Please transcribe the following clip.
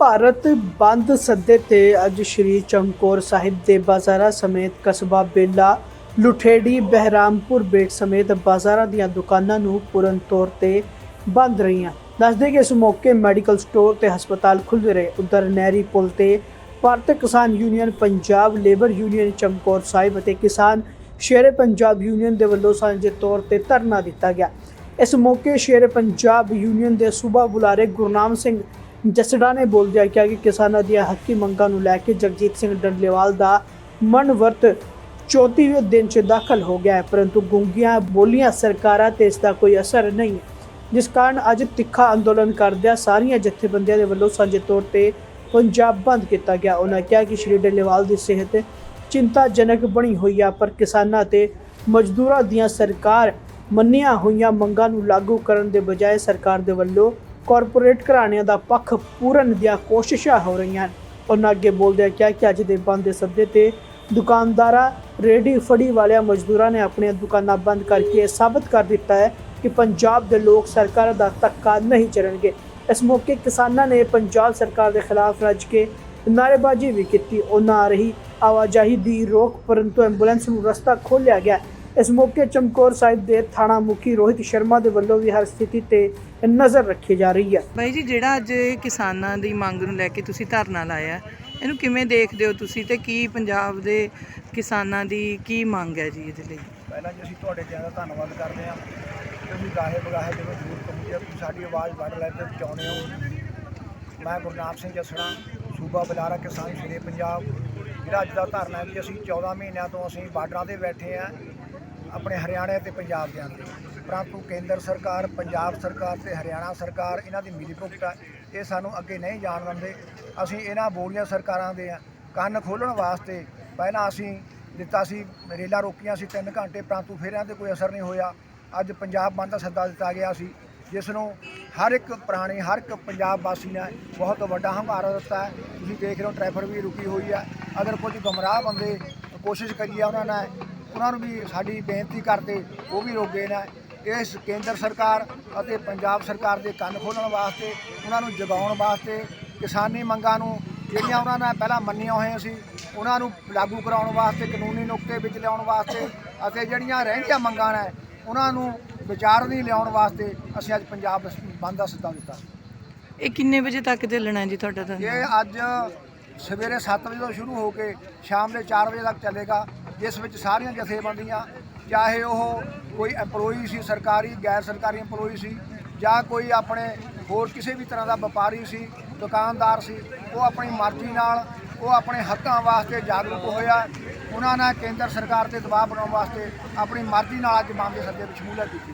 ਭਾਰਤ ਬੰਦ ਸੱਦੇ ਤੇ ਅੱਜ ਸ਼੍ਰੀ ਚਮਕੌਰ ਸਾਹਿਬ ਦੇ ਬਾਜ਼ਾਰਾਂ ਸਮੇਤ ਕਸਬਾ ਬੇਲਾ, ਲੁਠੇੜੀ, ਬਹਿਰਾਮਪੁਰ ਬੇਟ ਸਮੇਤ ਬਾਜ਼ਾਰਾਂ ਦੀਆਂ ਦੁਕਾਨਾਂ ਨੂੰ ਪੂਰਨ ਤੌਰ ਤੇ ਬੰਦ ਰਹੀਆਂ। ਦੱਸਦੇ ਕਿ ਇਸ ਮੌਕੇ ਮੈਡੀਕਲ ਸਟੋਰ ਤੇ ਹਸਪਤਾਲ ਖੁੱਲ੍ਹੇ ਰਹੇ। ਉਧਰ ਨਹਿਰੀ ਪੁਲ ਤੇ Bharat Kisan union, Punjab labour union, Chamkaur Sahib ਅਤੇ ਕਿਸਾਨ ਸ਼ੇਰੇ ਪੰਜਾਬ ਯੂਨੀਅਨ ਦੇ ਵੱਲੋਂ ਸਾਂਝੇ ਤੌਰ ਤੇ ਧਰਨਾ ਦਿੱਤਾ ਗਿਆ। ਇਸ ਮੌਕੇ ਸ਼ੇਰੇ ਪੰਜਾਬ ਯੂਨੀਅਨ ਦੇ ਸੂਬਾ ਬੁਲਾਰੇ ਗੁਰਨਾਮ ਸਿੰਘ ਜਸੜਾ ਨੇ ਬੋਲਦਿਆਂ ਕਿਹਾ ਕਿ ਕਿਸਾਨਾਂ ਦੀਆਂ ਹੱਕੀ ਮੰਗਾਂ ਨੂੰ ਲੈ ਕੇ ਜਗਜੀਤ ਸਿੰਘ ਡੰਡਲੇਵਾਲ ਦਾ ਮਨਵਰਤ 34ਵੇਂ ਦਿਨ 'ਚ ਦਾਖਲ ਹੋ ਗਿਆ ਹੈ, ਪਰੰਤੂ ਗੁੰਗੀਆਂ ਬੋਲੀਆਂ ਸਰਕਾਰਾਂ ਤੇ ਇਸ ਦਾ ਕੋਈ ਅਸਰ ਨਹੀਂ ਹੈ। ਜਿਸ ਕਾਰਨ ਅੱਜ ਤਿੱਖਾ ਅੰਦੋਲਨ ਕਰਦਿਆਂ ਸਾਰੀਆਂ ਜਥੇਬੰਦੀਆਂ ਦੇ ਵੱਲੋਂ ਸਾਂਝੇ ਤੌਰ ਤੇ ਪੰਜਾਬ ਬੰਦ ਕੀਤਾ ਗਿਆ। ਉਹਨਾਂ ਕਿਹਾ ਕਿ ਸ਼੍ਰੀ ਡੱਲੇਵਾਲ ਦੀ ਸਿਹਤ ਚਿੰਤਾਜਨਕ ਬਣੀ ਹੋਈ ਆ, ਪਰ ਕਿਸਾਨਾਂ ਤੇ ਮਜ਼ਦੂਰਾਂ ਦੀਆਂ ਸਰਕਾਰ ਮੰਨੀਆਂ ਹੋਈਆਂ ਮੰਗਾਂ ਨੂੰ ਲਾਗੂ ਕਰਨ ਦੇ ਬਜਾਏ ਸਰਕਾਰ ਦੇ ਵੱਲੋਂ ਕਾਰਪੋਰੇਟ ਘਰਾਣਿਆਂ ਦਾ ਪੱਖ ਪੂਰਨ ਦੀਆਂ ਕੋਸ਼ਿਸ਼ਾਂ ਹੋ ਰਹੀਆਂ ਹਨ। ਉਹਨਾਂ ਅੱਗੇ ਬੋਲਦਿਆਂ ਕਿਹਾ ਕਿ ਅੱਜ ਦੇ ਬੰਦ ਦੇ ਸੱਦੇ ਤੇ ਦੁਕਾਨਦਾਰਾਂ ਰੇੜੀ ਫੜੀ ਵਾਲਿਆਂ, ਮਜ਼ਦੂਰਾਂ ਨੇ ਆਪਣੀਆਂ ਦੁਕਾਨਾਂ ਬੰਦ ਕਰਕੇ ਇਹ ਸਾਬਤ ਕਰ ਦਿੱਤਾ ਹੈ ਕਿ ਪੰਜਾਬ ਦੇ ਲੋਕ ਸਰਕਾਰ ਦਾ ਧੱਕਾ ਨਹੀਂ ਚੜਨਗੇ ਇਸ ਮੌਕੇ ਕਿਸਾਨਾਂ ਨੇ ਪੰਜਾਬ ਸਰਕਾਰ ਦੇ ਖਿਲਾਫ ਰੱਜ ਕੇ ਨਾਅਰੇਬਾਜ਼ੀ ਵੀ ਕੀਤੀ। ਉਹਨਾਂ ਆ ਰਹੀ ਆਵਾਜਾਈ ਦੀ ਰੋਕ, ਪਰੰਤੂ ਐਂਬੂਲੈਂਸ ਨੂੰ ਰਸਤਾ ਖੋਲ੍ਹਿਆ ਗਿਆ। ਇਸ ਮੌਕੇ ਚਮਕੌਰ ਸਾਹਿਬ ਦੇ ਥਾਣਾ ਮੁਖੀ ਰੋਹਿਤ ਸ਼ਰਮਾ ਦੇ ਵੱਲੋਂ ਵੀ ਹਰ ਸਥਿਤੀ ਤੇ ਨਜ਼ਰ ਰੱਖੀ ਜਾ ਰਹੀ ਹੈ। ਬਾਈ ਜੀ ਜਿਹੜਾ ਅੱਜ ਕਿਸਾਨਾਂ ਦੀ ਮੰਗ ਨੂੰ ਲੈ ਕੇ ਤੁਸੀਂ ਧਰਨਾ ਲਾਇਆ ਇਹਨੂੰ ਕਿਵੇਂ ਦੇਖਦੇ ਹੋ ਤੁਸੀਂ ਤੇ ਕੀ ਪੰਜਾਬ ਦੇ ਕਿਸਾਨਾਂ ਦੀ ਕੀ ਮੰਗ ਹੈ ਜੀ ਇਹਦੇ ਲਈ? ਪਹਿਲਾਂ ਜੀ ਅਸੀਂ ਤੁਹਾਡੇ ਚੈਨਲ ਦਾ ਧੰਨਵਾਦ ਕਰਦੇ ਹਾਂ ਤੁਸੀਂ ਗਾਹੇ ਬਗਾਹੇ ਜਦੋਂ ਦੂਰ ਪਹੁੰਚੇ ਹੋ, ਤੁਸੀਂ ਸਾਡੀ ਆਵਾਜ਼ ਵੱਢ ਲੈ ਤੇ ਪਹੁੰਚਾਉਂਦੇ ਹੋ। ਮੈਂ ਗੁਰਨਾਮ ਸਿੰਘ ਜਸੜਾ ਸੂਬਾ ਬੁਲਾਰਾ ਕਿਸਾਨ ਸ਼੍ਰੀ ਪੰਜਾਬ। ਜਿਹੜਾ ਅੱਜ ਦਾ ਧਰਨਾ ਹੈ ਕਿ ਅਸੀਂ 14 ਮਹੀਨਿਆਂ ਤੋਂ ਅਸੀਂ ਬਾਰਡਰਾਂ ਤੇ ਬੈਠੇ ਆ ਆਪਣੇ ਹਰਿਆਣੇ ਤੇ ਪੰਜਾਬ ਦੇ ਅੰਦਰ। ਪਰੰਤੂ ਕੇਂਦਰ ਸਰਕਾਰ, ਪੰਜਾਬ ਸਰਕਾਰ ਤੇ ਹਰਿਆਣਾ ਸਰਕਾਰ ਇਹਨਾਂ ਦੀ ਮਿਲੀ ਭੁਗਤ ਹੈ ਇਹ ਸਾਨੂੰ ਅੱਗੇ ਨਹੀਂ ਜਾਣ ਦਿੰਦੇ। ਅਸੀਂ ਇਹਨਾਂ ਬੋਲੀਆਂ ਸਰਕਾਰਾਂ ਦੇ ਕੰਨ ਖੋਲਣ ਵਾਸਤੇ ਪਹਿਲਾਂ ਅਸੀਂ ਦਿੱਤਾ ਸੀ, ਰੇਲਾਂ ਰੋਕੀਆਂ ਸੀ 3 ਘੰਟੇ, ਪਰੰਤੂ ਫਿਰ ਇਹਨਾਂ ਤੇ ਕੋਈ ਅਸਰ ਨਹੀਂ ਹੋਇਆ। ਅੱਜ ਪੰਜਾਬ ਬੰਦ ਦਾ ਸੱਦਾ ਦਿੱਤਾ ਗਿਆ ਸੀ, ਜਿਸ ਨੂੰ ਹਰ ਇੱਕ ਪ੍ਰਾਣੀ, ਹਰ ਇੱਕ ਪੰਜਾਬ ਵਾਸੀ ਨੇ ਬਹੁਤ ਵੱਡਾ ਹੰਗਾਰਾ ਦਿੱਤਾ ਹੈ। ਤੁਸੀਂ ਦੇਖ ਰਹੇ ਹੋ, ਟ੍ਰੈਫਿਕ ਵੀ ਰੁਕੀ ਹੋਈ ਹੈ ਅਗਰ ਕੁਝ ਗਮਰਾਹ ਬੰਦੇ ਕੋਸ਼ਿਸ਼ ਕਰੀਏ ਉਹਨਾਂ ਨੇ ਉਹਨਾਂ ਨੂੰ ਵੀ ਸਾਡੀ ਬੇਨਤੀ ਕਰਦੇ ਉਹ ਵੀ ਰੋਕ ਗਏ ਨੇ। ਇਸ ਕੇਂਦਰ ਸਰਕਾਰ ਅਤੇ ਪੰਜਾਬ ਸਰਕਾਰ ਦੇ ਕੰਨ ਖੋਲ੍ਹਣ ਵਾਸਤੇ ਉਹਨਾਂ ਨੂੰ ਜਗਾਉਣ ਵਾਸਤੇ ਕਿਸਾਨੀ ਮੰਗਾਂ ਨੂੰ ਜਿਹੜੀਆਂ ਉਹਨਾਂ ਨੇ ਪਹਿਲਾਂ ਮੰਨੀਆਂ ਹੋਈਆਂ ਸੀ ਉਹਨਾਂ ਨੂੰ ਲਾਗੂ ਕਰਾਉਣ ਵਾਸਤੇ ਕਾਨੂੰਨੀ ਨੁਕਤੇ ਵਿੱਚ ਲਿਆਉਣ ਵਾਸਤੇ ਅਤੇ ਜਿਹੜੀਆਂ ਰਹਿੰਦੀਆਂ ਮੰਗਾਂ ਨੇ ਉਹਨਾਂ ਨੂੰ ਵਿਚਾਰ ਨਹੀਂ ਲਿਆਉਣ ਵਾਸਤੇ ਅਸੀਂ ਅੱਜ ਪੰਜਾਬ ਬੰਦ ਦਾ ਸੱਦਾ ਦਿੱਤਾ। ਇਹ ਕਿੰਨੇ ਵਜੇ ਤੱਕ ਚੱਲਣਾ ਹੈ ਜੀ ਤੁਹਾਡਾ ਧਰਨਾ ਇਹ ਅੱਜ ਸਵੇਰੇ 7 ਵਜੇ ਤੋਂ ਸ਼ੁਰੂ ਹੋ ਕੇ ਸ਼ਾਮ ਦੇ 4 ਵਜੇ ਤੱਕ ਚੱਲੇਗਾ। ਜਿਸ ਵਿੱਚ ਸਾਰੀਆਂ ਜਥੇਬੰਦੀਆਂ, ਚਾਹੇ ਉਹ ਕੋਈ EMPLOYEE ਸੀ, ਸਰਕਾਰੀ, ਗੈਰ ਸਰਕਾਰੀ EMPLOYEE ਸੀ, ਜਾਂ ਕੋਈ ਆਪਣੇ ਹੋਰ ਕਿਸੇ ਵੀ ਤਰ੍ਹਾਂ ਦਾ ਵਪਾਰੀ ਸੀ, ਦੁਕਾਨਦਾਰ ਸੀ, ਉਹ ਆਪਣੀ ਮਰਜ਼ੀ ਨਾਲ, ਉਹ ਆਪਣੇ ਹੱਕਾਂ ਵਾਸਤੇ ਜਾਗਰੂਕ ਹੋਇਆ। ਉਹਨਾਂ ਨੇ ਕੇਂਦਰ ਸਰਕਾਰ ਤੇ ਦਬਾਅ ਬਣਾਉਣ ਵਾਸਤੇ ਆਪਣੀ ਮਰਜ਼ੀ ਨਾਲ ਅੱਜ ਮਾਮਲੇ ਸੱਦੇ ਵਿੱਚ ਸ਼ਮੂਲੀਅਤ ਕੀਤੀ।